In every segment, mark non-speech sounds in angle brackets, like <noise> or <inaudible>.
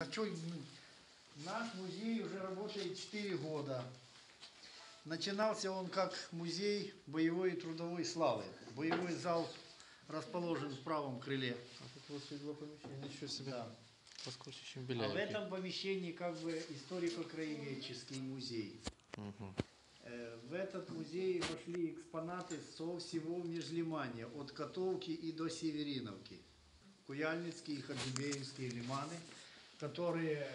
А наш музей уже работает 4 года. Начинался он как музей боевой и трудовой славы. Боевой зал расположен в правом крыле. А тут есть два помещения, ничего себе. Да. Поскольку, чем А в этом помещении как бы историко-краеведческий музей. Э, В этот музей вошли экспонаты со всего Межлимания, от Котовки и до Севериновки. Куяльницкие и Хаджибеевские лиманы, которые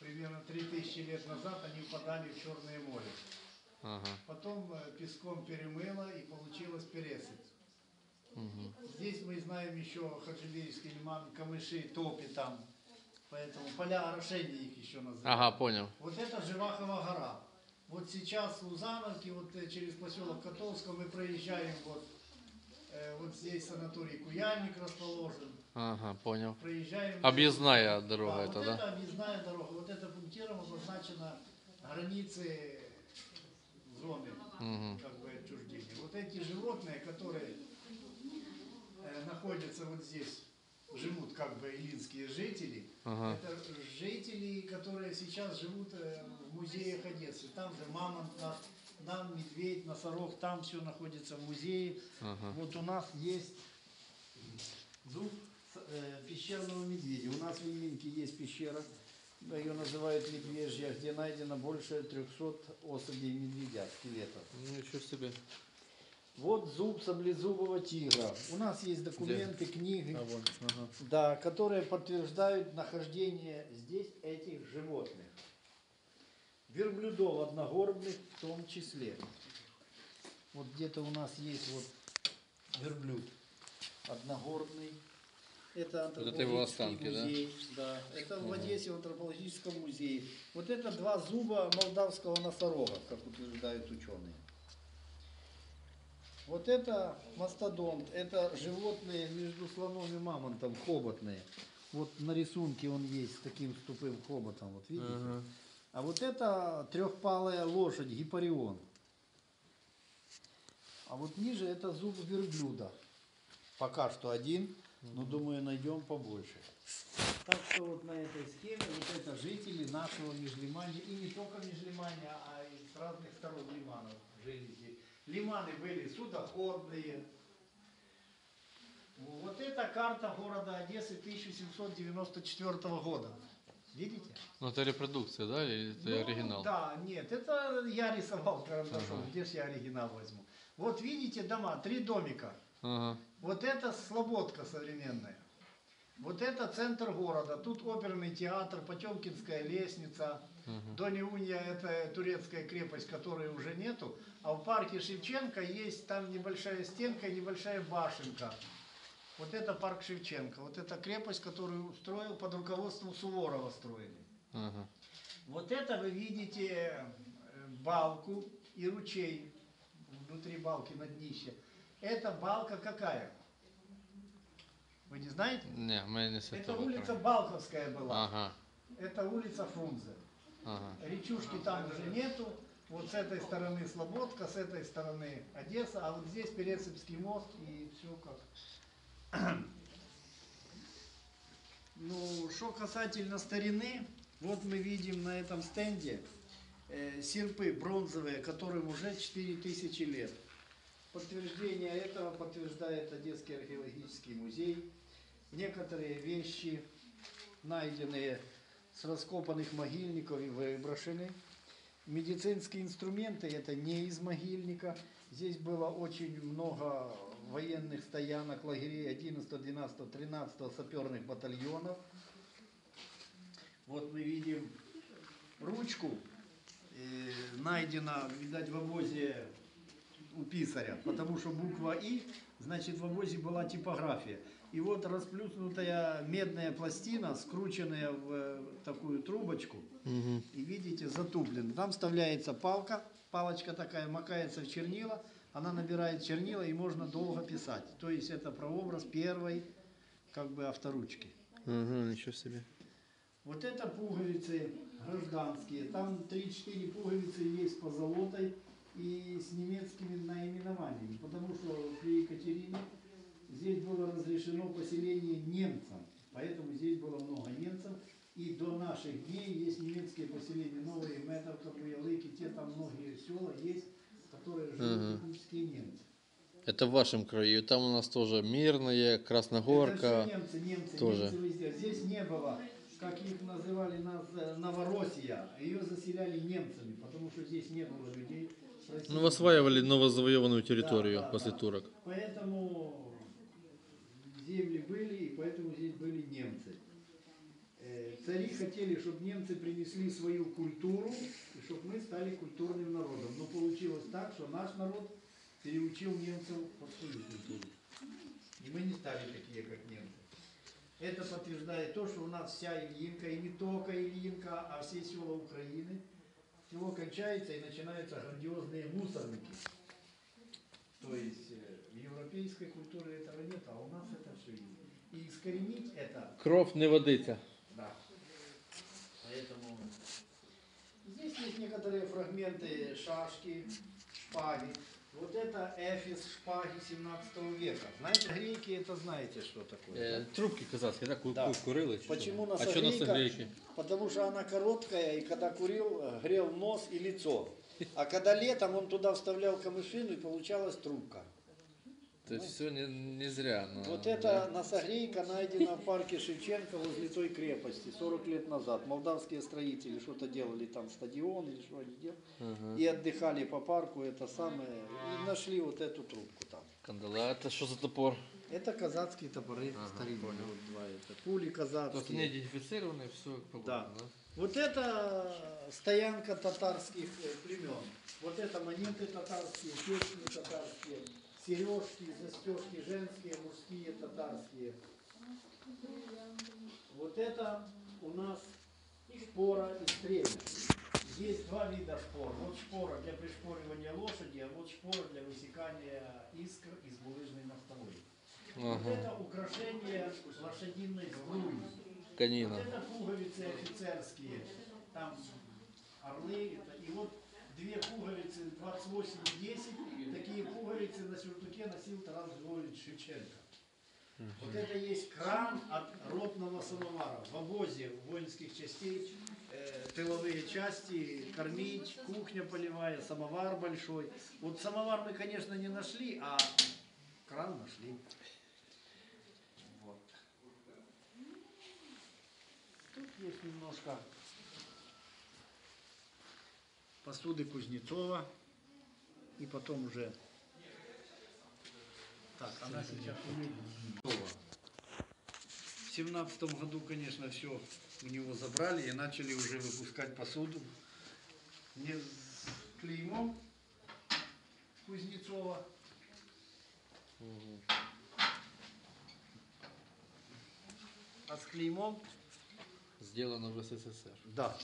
примерно 3000 лет назад они упадали в Черное море. Ага. Потом э, песком перемыло и получилось пересыпь. Мгм. Здесь мы знаем еще Хаджибеевский лиман, камыши, топи там. Поэтому поля орошения их еще называют. Ага, понял. Вот это Живахова гора. Вот сейчас в Лузановке, вот э, через поселок Котовского мы проезжаем, вот, вот здесь санаторий Куяльник расположен. Ага, понял. Проезжаем... Объездная дорога Да, это, вот да? это объездная дорога. Вот это пунктиром обозначено границы зоны Мгм. как бы отчуждения. Вот эти животные, которые э, находятся вот здесь, живут как бы илинские жители, Ага. это жители, которые сейчас живут э, в музеях Одессы. Там же мамонт, наш, там медведь, носорог, там все находится в музее. Ага. Вот у нас есть зуб э, пещерного медведя. У нас в Ильинке есть пещера, ее называют медвежья, где найдено больше 300 особей медведя, скелетов. Ничего себе. Вот зуб саблезубого тигра. У нас есть документы, книги. А, вон. Ага. Да, которые подтверждают нахождение здесь этих животных. Верблюдов одногорбных в том числе. Вот где-то у нас есть вот верблюд одногорбный. Это это его антропологический останки, да? музей. Да? Это в Одессе в антропологическом музее. Вот это два зуба молдавского носорога, как утверждают ученые. Вот это мастодонт, это животные между слоном и мамонтом, хоботные. Вот на рисунке он есть с таким с тупым хоботом, вот видите? Ага. А вот это трехпалая лошадь, гипарион. А вот ниже это зуб верблюда. Пока что один, но думаю найдем побольше. Так что вот на этой схеме вот это жители нашего Межлимания, и не только Межлимания, а и с разных сторон лиманов жили здесь. Лиманы были судоходные. Вот это карта города Одессы 1794 года. Видите? Ну это репродукция, да? Или это Ну, оригинал? Да, нет, это я рисовал карандашом, Ага. где же я оригинал возьму. Вот видите дома, три домика. Ага. Вот это Слободка современная. Вот это центр города. Тут оперный театр, Потемкинская лестница. Мгм. Дони-Унья это турецкая крепость, которой уже нету. А в парке Шевченко есть там небольшая стенка и небольшая башенка. Вот это парк Шевченко. Вот это крепость, которую строил под руководством Суворова строили. Ага. Вот это вы видите э, балку и ручей внутри балки на днище. Эта балка какая? Вы не знаете? Не, мы не с Это этого. улица края. Балковская была. Ага. Это улица Фрунзе. Ага. Речушки там уже нету. Вот с этой стороны Слободка, с этой стороны Одесса, а вот здесь Пересыпский мост и все как. Ну, что касательно старины, вот мы видим на этом стенде э, серпы бронзовые, которым уже 4000 лет. Подтверждение этого подтверждает Одесский археологический музей. Некоторые вещи, найденные с раскопанных могильников и выброшены. Медицинские инструменты это не из могильника. Здесь было очень много военных стоянок, лагерей 11, 12, 13 саперных батальонов. Вот мы видим ручку, э, найдена, видать, в обозе у писаря, потому что буква И, значит, в обозе была типография. И вот расплюснутая медная пластина, скрученная в э, такую трубочку, Мгм. и видите, затуплен. Там вставляется палка, палочка такая, макается в чернила, она набирает чернила и можно долго писать. То есть это прообраз первой как бы авторучки. Ага, ничего себе. Вот это пуговицы гражданские. Там 3-4 пуговицы есть по золотой и с немецкими наименованиями. Потому что при Екатерине здесь было разрешено поселение немцам. Поэтому здесь было много немцев. И до наших дней есть немецкие поселения, новые Метовка, Буялыки, те там многие села есть, которые живут этнические немцы. Это в вашем краю. Там у нас тоже Это Красногорка. все немцы, немцы, тоже. немцы везде. Здесь не было, как их называли нас, Новороссия. Ее заселяли немцами, потому что здесь не было людей. России. Ну, осваивали новозавоеванную Да, территорию да, после да. турок. Поэтому земли были, и поэтому здесь были немцы. Цари хотели, чтобы немцы принесли свою культуру, и чтобы мы стали культурным народом. Но получилось так, что наш народ переучил немцев под свою культуру. И мы не стали такие, как немцы. Это подтверждает то, что у нас вся Ильинка, и не только Ильинка, а все села Украины, село кончается и начинаются грандиозные мусорники. То есть э, в европейской культуре этого нет, а у нас это все есть. И искоренить это, Кров не водиться. Поэтому здесь есть некоторые фрагменты шашки, шпаги. Вот это эфис шпаги 17 века. Знаете, греки это знаете, что такое? да? трубки казахские, да? Да. Курили? Почему А что? Потому что она короткая, и когда курил, э, грел нос и лицо. А когда летом он туда вставлял камышину, и получалась трубка. То есть все не, не зря. но- Вот эта носогрейка найдена в парке Шевченко возле той крепости 40 лет назад. Молдавские строители что-то делали там, стадион или что они делали. Ага. И отдыхали по парку, это самое. И нашли вот эту трубку там. Кандала, это что за топор? Это казацкие топоры Ага, старинные. понял. Вот два это. Пули То есть казацкие. не идентифицированные, все погода, Да. да? Вот это стоянка татарских э, племен. Вот это монеты татарские, песни татарские, сережки, застежки женские, мужские, татарские. Вот это у нас шпора и стрельба. Есть два вида шпор. Вот шпора для пришпоривания лошади, а вот шпора для высекания искр из булыжной. Вот Ага. это украшение лошадиной сбруи. Конина. Вот это пуговицы офицерские, там орлы, это- и вот две пуговицы 28 и 10, такие пуговицы на сюртуке носил Тарас Григорьевич Шевченко. Вот это есть кран от ротного самовара. В обозе воинских частей э, тыловые части, кормить, кухня полевая, самовар большой. Вот самовар мы, конечно, не нашли, а кран нашли. Вот. Тут есть немножко посуды Кузнецова. И потом уже... Так, она сейчас умеет. В семнадцатом году, конечно, все у него забрали и начали уже выпускать посуду. Не с клеймом Кузнецова. А с клеймом Сделано в СССР. Да.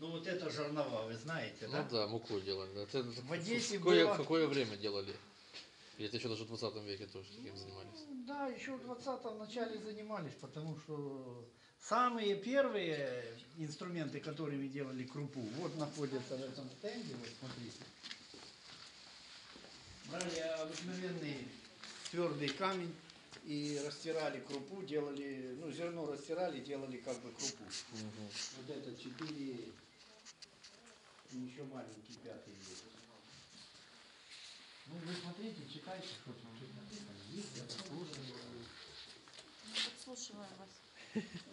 Ну вот это жернова, вы знаете, Ну да? да, муку делали. Да. Это, В Одессе какое, было- какое время делали? Или это еще даже в 20 веке тоже таким занимались? Ну, Да, еще в 20 начале занимались, потому что самые первые инструменты, которыми делали крупу, вот находятся в этом стенде, вот смотрите. Брали обыкновенный твердый камень и растирали крупу, делали, ну, зерно растирали, делали как бы крупу. Вот это четыре, и еще маленький пятый есть. Ну, вы смотрите, читайте, что тут написано. Есть, я послушаю. Подслушиваем вас.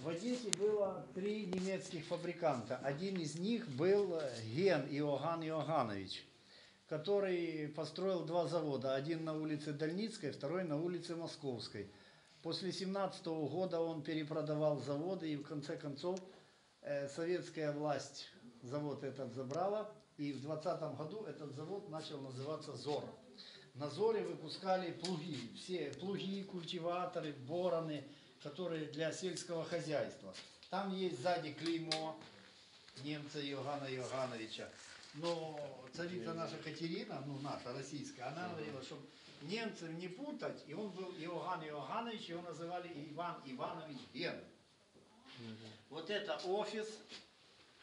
В Одессе было три немецких фабриканта. Один из них был Ген Иоганн Иоганович, который построил два завода. Один на улице Дальницкой, второй на улице Московской. После 17 года он перепродавал заводы и в конце концов э, советская власть завод этот забрала. И в 20 году этот завод начал называться ЗОР. На ЗОРе выпускали плуги, все плуги, культиваторы, бороны, которые для сельского хозяйства. Там есть сзади клеймо немца Иоганна Иогановича. Но царица наша Катерина, ну наша российская, она говорила, чтобы немцев не путать, и он был Иоганн Иоганович, его называли Иван Иванович Ген. Вот это офис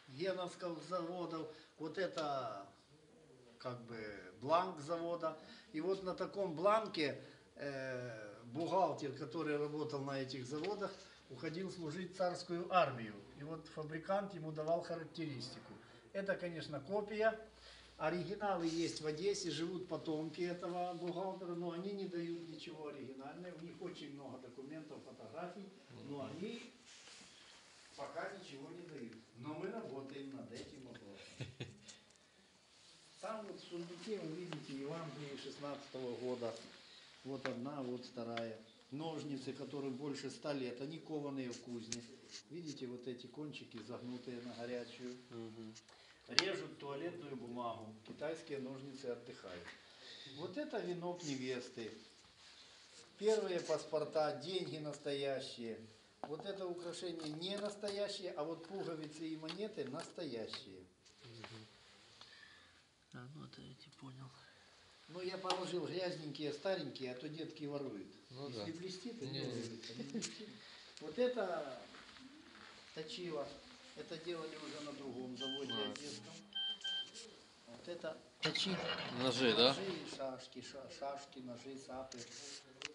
геновских заводов, вот это как бы бланк завода. И вот на таком бланке э, бухгалтер, который работал на этих заводах, уходил служить царскую армию. И вот фабрикант ему давал характеристику. Это, конечно, копия. Оригиналы есть в Одессе, живут потомки этого бухгалтера, но они не дают ничего оригинального. У них очень много документов, фотографий, но они пока ничего не дают. Но мы работаем над этим вопросом. Там вот в сундуке вы видите Евангелие 16 года. Вот одна, вот вторая. Ножницы, которым больше ста лет, они кованые в кузне. Видите, вот эти кончики загнутые на горячую. Режут туалетную бумагу. Китайские ножницы отдыхают. Вот это венок невесты. Первые паспорта, деньги настоящие. Вот это украшение не настоящее, а вот пуговицы и монеты настоящие. А, ну это я не понял. Ну, я положил грязненькие, старенькие, а то детки воруют. Ну Если да. блестит, то не Не. воруют. а не блестит. Вот это точило. Это делали уже на другом заводе А. одесском. Вот это точит. Ножи, да? Ножи, шашки, ша- шашки, ножи, сапы,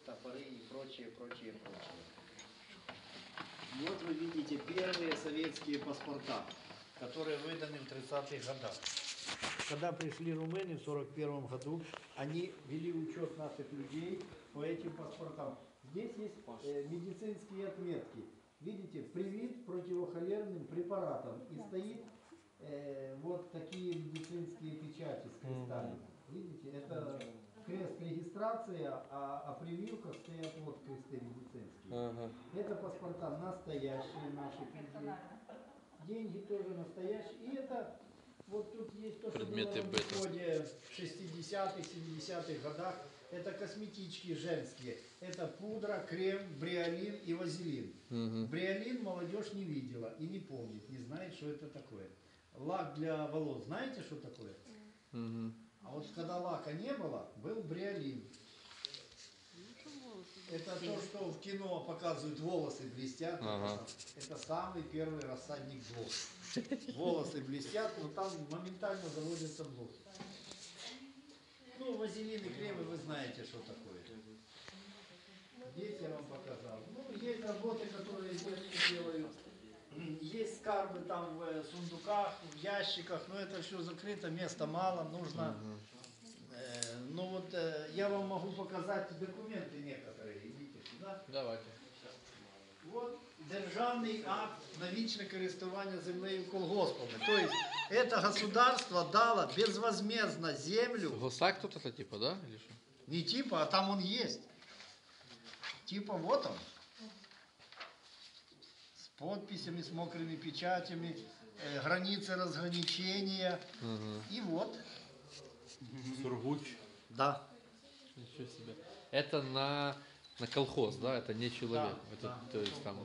топоры и прочее, прочее, прочее. Вот вы видите первые советские паспорта, которые выданы в 30-х годах. Когда пришли румыны в 41 году, они вели учет наших людей по этим паспортам. Здесь есть э, медицинские отметки. Видите, привит противохолерным препаратом. И стоит э, вот такие медицинские печати с крестами. Видите, это крест регистрация, а, а прививках стоят вот кресты медицинские. Ага. Это паспорта настоящие людей. Деньги тоже настоящие. И это вот тут есть то, что Предметы было в ходе в 60-х, 70-х годах. Это косметички женские. Это пудра, крем, бриолин и вазелин. Мгм. Бриолин молодежь не видела и не помнит, не знает, что это такое. Лак для волос, знаете, что такое? Мгм. А вот когда лака не было, был бриолин. Это то, что в кино показывают, волосы блестят. Ага. Это самый первый рассадник блох. Волосы блестят, но там моментально заводится блох. Ну, вазелин и кремы вы знаете, что такое. Здесь я вам показал. Ну, есть работы, которые детки делают. Есть скарбы там в э, сундуках, в ящиках, но это все закрыто, места мало, нужно... э, ну вот э, я вам могу показать документы некоторые, Давайте. Вот державний акт на вічне користування землею колгоспами. То есть это государство дало безвозмездно землю, Госак тут это типа, да? Или что? не типа, а там он есть. Типа вот он. С подписями, с мокрыми печатями, э, границы разграничения. Ага. И вот. Сургуч. Да. Ничего себе. Это на, на колхоз, да? Это не человек. Да, это, да. То есть там,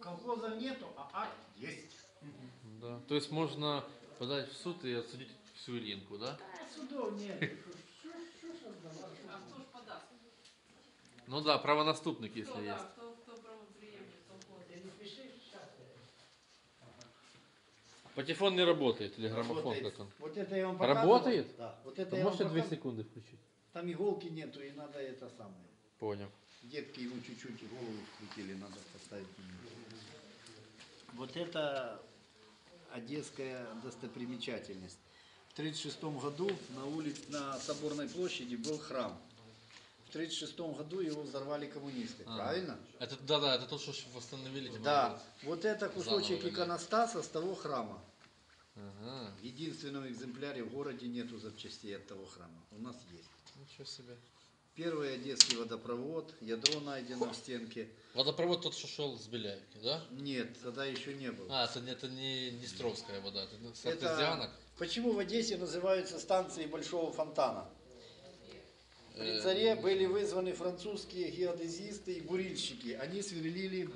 Колхоза нету, а акт есть. да. То есть можно подать в суд и отсудить всю Ильинку, да? Судов нет. <laughs> А ж? Ну да, правонаступник, если есть. Патефон не работает, или граммофон Работает. как он? Вот это я вам показывал. Работает? Да. Вот это Вы я вам можете две секунды включить? Там иголки нету, и надо это самое. Понял. Детки ему чуть-чуть голову вкрутили, надо поставить. Вот это одесская достопримечательность. В 1936 году на улице, на Соборной площади был храм. В 1936 году его взорвали коммунисты, А. правильно? Это, да-да, это то, что восстановили. типа, Да. Вот это кусочек Заново, да. иконостаса с того храма. Ага, В единственном экземпляре в городе нету запчастей от того храма. У нас есть. Ничего себе. Первый одесский водопровод, ядро найдено в стенке. Водопровод тот, что шел с Беляевки, да? Нет, тогда еще не было. А, это, это не Днестровская вода, это с Это- артезианок. Почему в Одессе называются станции Большого фонтана? При Э, царе были вызваны французские геодезисты и бурильщики. Они сверлили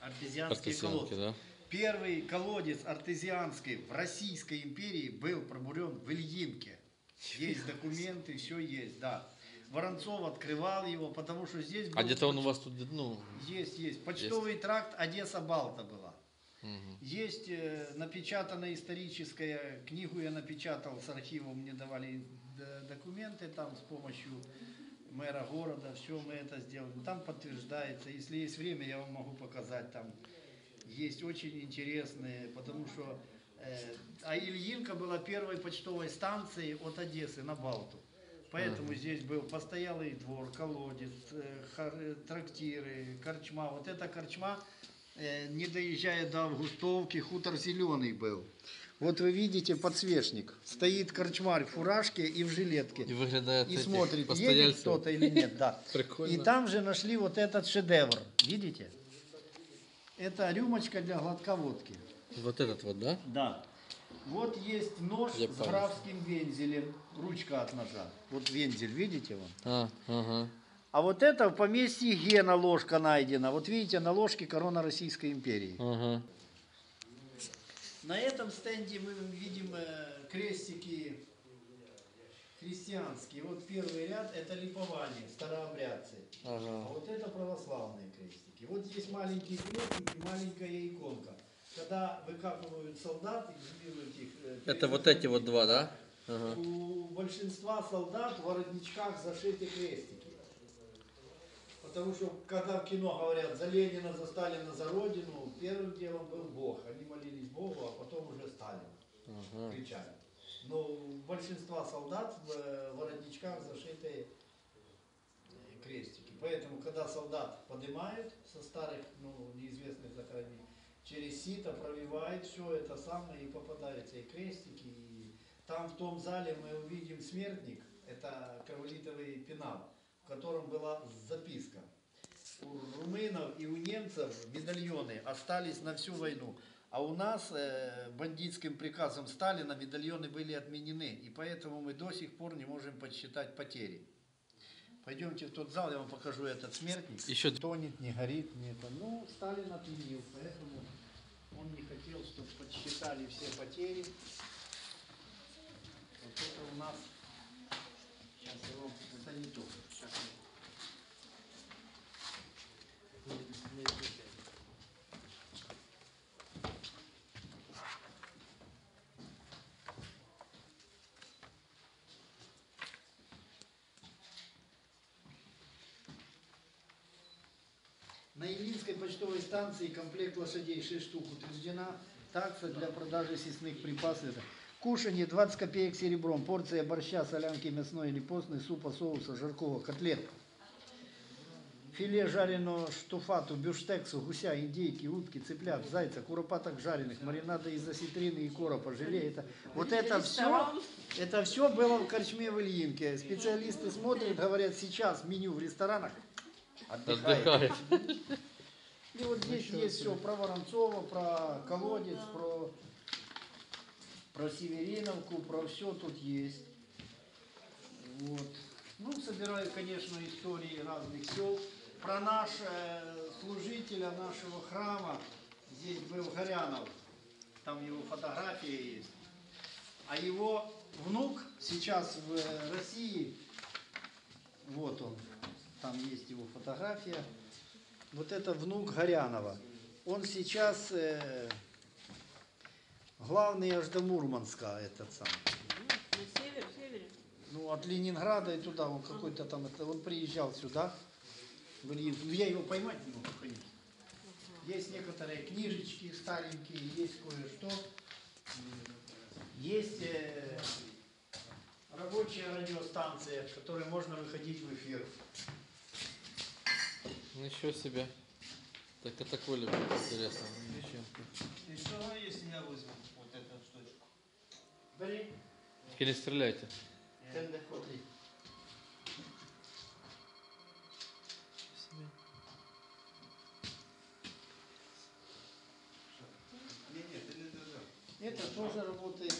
артезианские колодцы. да? Первый колодец артезианский в Российской империи был пробурен в Ильинке. Есть документы, все есть, да. Воронцов открывал его, потому что здесь А где-то он у вас тут, ну... Есть, есть. Почтовый тракт Одесса-Балта была. мгм. Есть э, напечатанная историческая книгу, я напечатал с архивом, мне давали документы там с помощью мэра города, все мы это сделали. Там подтверждается, если есть время, я вам могу показать, там есть очень интересные, потому что а Ильинка была первой почтовой станцией от Одессы на Балту. Поэтому здесь был постоялый двор, колодец, э, э, трактиры, корчма. Вот эта корчма, э, не доезжая до Августовки, хутор зеленый был. Вот вы видите подсвечник. Стоит корчмарь в фуражке и в жилетке. И выглядает И смотрит, едет кто-то или нет, да. <laughs> Прикольно. И там же нашли вот этот шедевр. Видите? Это рюмочка для гладководки. Вот этот вот, да? Да. Вот есть нож Я с понял. графским вензелем, ручка от ножа. Вот вензель, видите вон? А, ага. А вот это в поместье Гена ложка найдена. Вот видите, на ложке корона Российской империи. Ага. На этом стенде мы видим э, крестики христианские. Вот первый ряд это липование, старообрядцы. А Ага. вот это православные крестики. Вот здесь маленькие крестики, маленькая иконка. Когда выкапывают солдат, экзумируют их. э, Это вот эти вот два, да? Ага. У большинства солдат в воротничках зашиты крестики. Потому что когда в кино говорят за Ленина, за Сталина, за Родину, первым делом был Бог. Они молились Богу, а потом уже Сталин Ага. кричали. Но у большинства солдат в э, воротничках зашиты э, крестики. Поэтому, когда солдат поднимают со старых, ну, неизвестных захоронений, через сито пробивает все это самое и попадаются и крестики. И там в том зале мы увидим смертник, это кроволитовый пенал, в котором была записка. У румынов и у немцев медальоны остались на всю войну. А у нас э, бандитским приказом Сталина медальоны были отменены. И поэтому мы до сих пор не можем подсчитать потери. Пойдемте в тот зал, я вам покажу этот смертник. Еще- тонет, не горит, не это. Ну, Сталин отменил, поэтому он не хотел, чтобы подсчитали все потери. Вот это у нас... Сейчас вам... Это не то. Сейчас я- На Ильинской почтовой станции комплект лошадей 6 штук утверждена. Такса для продажи съестных припасов. Это Кушанье 20 копеек серебром. Порция борща, солянки мясной или постной, супа, соуса, жаркого, котлет. Филе жареного штуфату, бюштексу, гуся, индейки, утки, цыплят, зайца, куропаток жареных, маринада из осетрины и коропа, желе. Это, вот это все, это все было в корчме в Ильинке. Специалисты смотрят, говорят, сейчас меню в ресторанах. Отдыхает. Отдыхает. И вот здесь есть все про Воронцова, про колодец, про, про Севериновку, про все тут есть. Вот. Ну, собираю, конечно, истории разных сел. Про наш э, служителя нашего храма, здесь был Горянов, там его фотография есть. А его внук сейчас в э, России, вот он, там есть его фотография. Вот это внук Горянова. Он сейчас э, главный аж до Мурманска, этот сам. На север, севере. Ну, от Ленинграда и туда, он какой-то там, это, он приезжал сюда. в. Ну, я его поймать не могу, конечно. Есть некоторые книжечки старенькие, есть кое-что. Есть э, рабочая радиостанция, в которой можно выходить в эфир. Ничего себе. Так это Коля будет интересно. Девчонки. И что, если я возьму вот эту штучку? Бери. Только не стреляйте. Нет, ты не держал. Это тоже работает.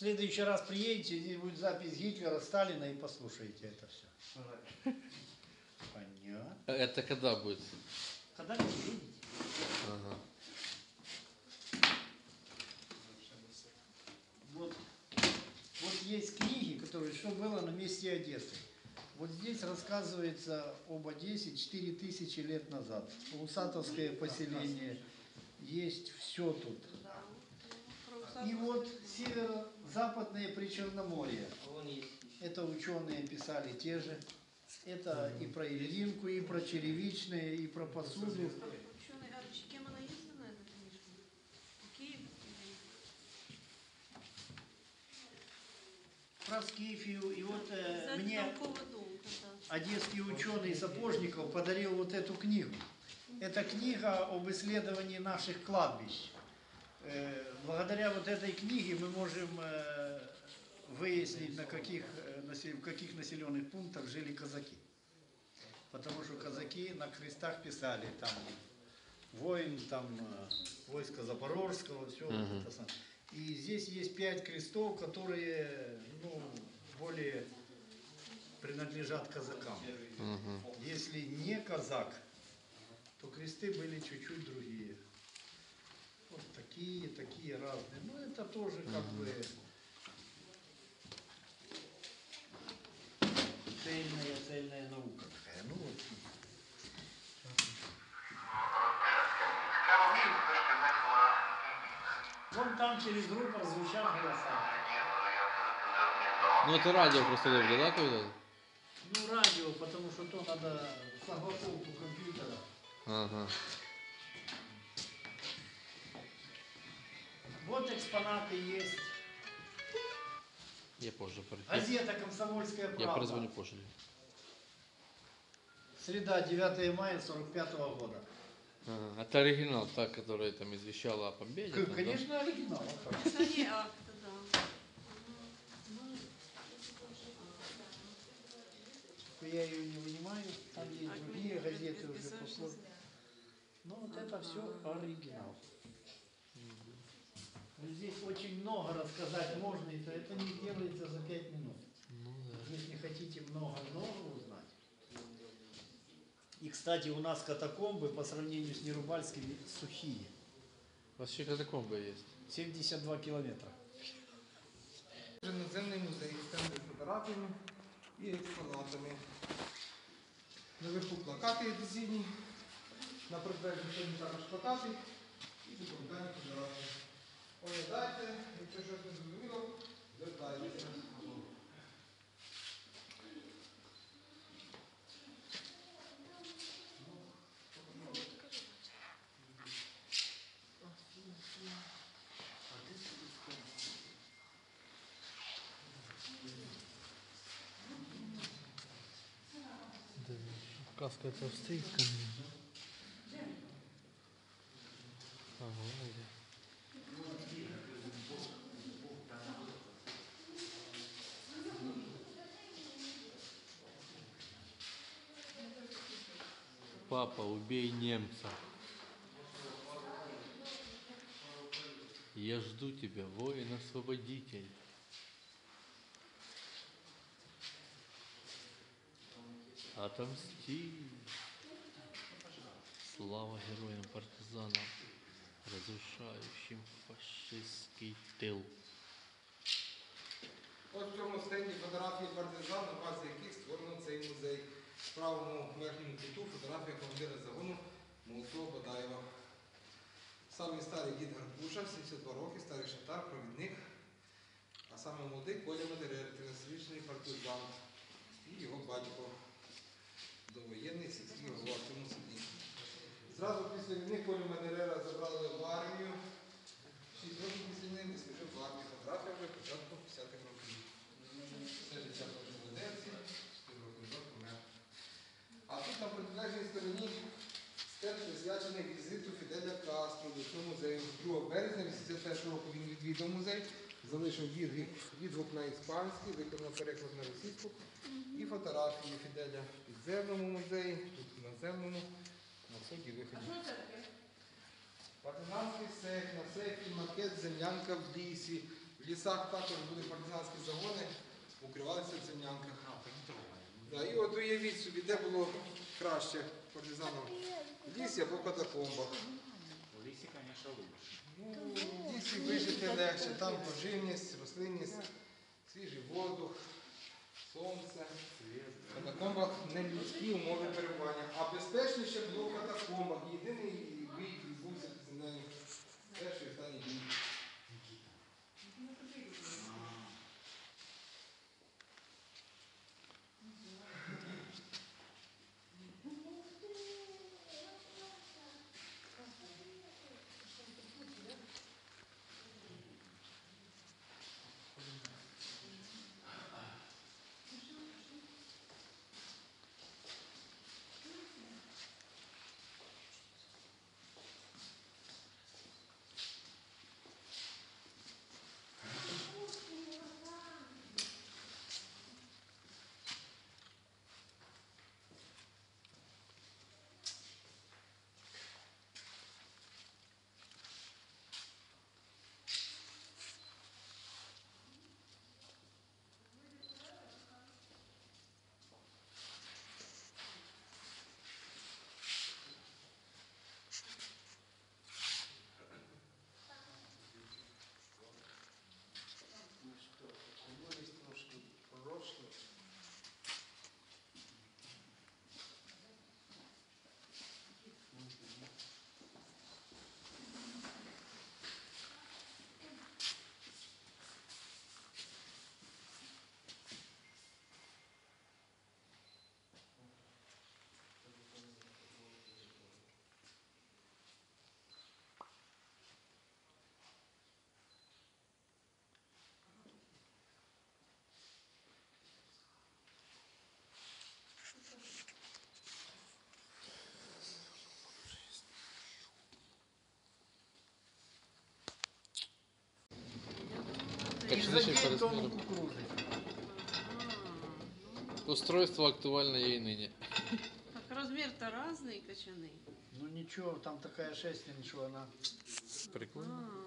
В следующий раз приедете, здесь будет запись Гитлера, Сталина и послушаете это все. Понятно. Это когда будет? Когда вы приедете? Ага. Вот, вот есть книги, которые что было на месте Одессы. Вот здесь рассказывается об Одессе 4000 лет назад. Усатовское поселение. Есть все тут. И вот северо западные Причерноморье. Это ученые писали те же. Это и про Ильинку, и про черевичные, и про посуду. А? Про Скифию. И вот э, мне одесский ученый Сапожников подарил вот эту книгу. Это книга об исследовании наших кладбищ. Э, Благодаря вот этой книге мы можем э, выяснить, на каких, э, в каких населенных пунктах жили казаки. Потому что казаки на крестах писали там воин там войска Запорожского, все это самое. И здесь есть пять крестов, которые ну, более принадлежат казакам. Мгм. Если не казак, то кресты были чуть-чуть другие. Такие, такие разные. Ну, это тоже как бы цельная, цельная наука такая. Ну, вот. Вон там через рупор звучат голоса. Ну это радио просто ловля, да, когда? Ну, радио, потому что то надо согласовку компьютера. Ага. Вот экспонаты есть. Я позже пройду. Газета «Комсомольская правда». Я перезвоню позже. Среда, 9 мая 45 года. Ага. Это оригинал, та, которая там извещала о победе. К- там, да? Конечно, оригинал. а да. Только Я ее не вынимаю, там есть А другие газеты уже ошибок. Ну вот это все оригинал. Но Здесь очень много рассказать можно, и то это не делается за 5 минут. Ну да. Если хотите много-много узнать. И, кстати, у нас катакомбы по сравнению с Нерубальскими сухие. У вас еще катакомбы есть. 72 километра. Вже Наземний музей з центром фотографіями і експонатами. Наверху плакати адhезивні, на предметі сьогодні також плакати і документальні фотографії. Пам'ятайте, якщо щось не зрозуміло, звертайтеся. Это австрийская. Ага, где? Папа, убей немца. Я жду тебя, воин-освободитель. Отомсти. Слава героям партизанам, разрушающим фашистский тыл. От в цьому стенді фотографії партизан, на базі яких створено цей музей. В правому верхньому куту фотографія командира загону Молотого Бадаєва. Самий старий дід Гаркуша, 72 роки, старий шатар, провідник, а саме молодий Коля Медерер, 13-річний партизан і його батько, довоєнний сільський голова в цьому селі. Зразу після війни Колю Медерера забрали в армію. Шість років після війни служив в армії. Фотографія вже початку 50-х років. Все життя прожив в Одесі, 4 роки назад помер. А тут на протилежній стороні стенд присвячений візиту Фіделя Кастро до цього музею. 2 березня 81 року він відвідав музей, залишив відгук, відгук на іспанський, виконав переклад на російську і фотографії Фіделя в підземному музеї, тут в наземному, на вході виході. Партизанський сек, на сехі, макет, землянка в лісі. В лісах також були партизанські загони, укривалися в землянках. Да, і от уявіть собі, де було краще партизанам в лісі або катакомбах. В лісі, звісно, лучше. Ну, в лісі вижити легше, там поживність, рослинність, свіжий воздух, сонце. В катакомбах не людські умови перебування, а безпечніше було в катакомбах. Єдиний бій відбувся під землею. Перший останній бій. И Качаны за ще по 9 тонн розміру. кукурузы. Устройство актуально є і нині. Так размер-то разный качаны. Ну ничего, там такая шестерня, что она Прикольно. А,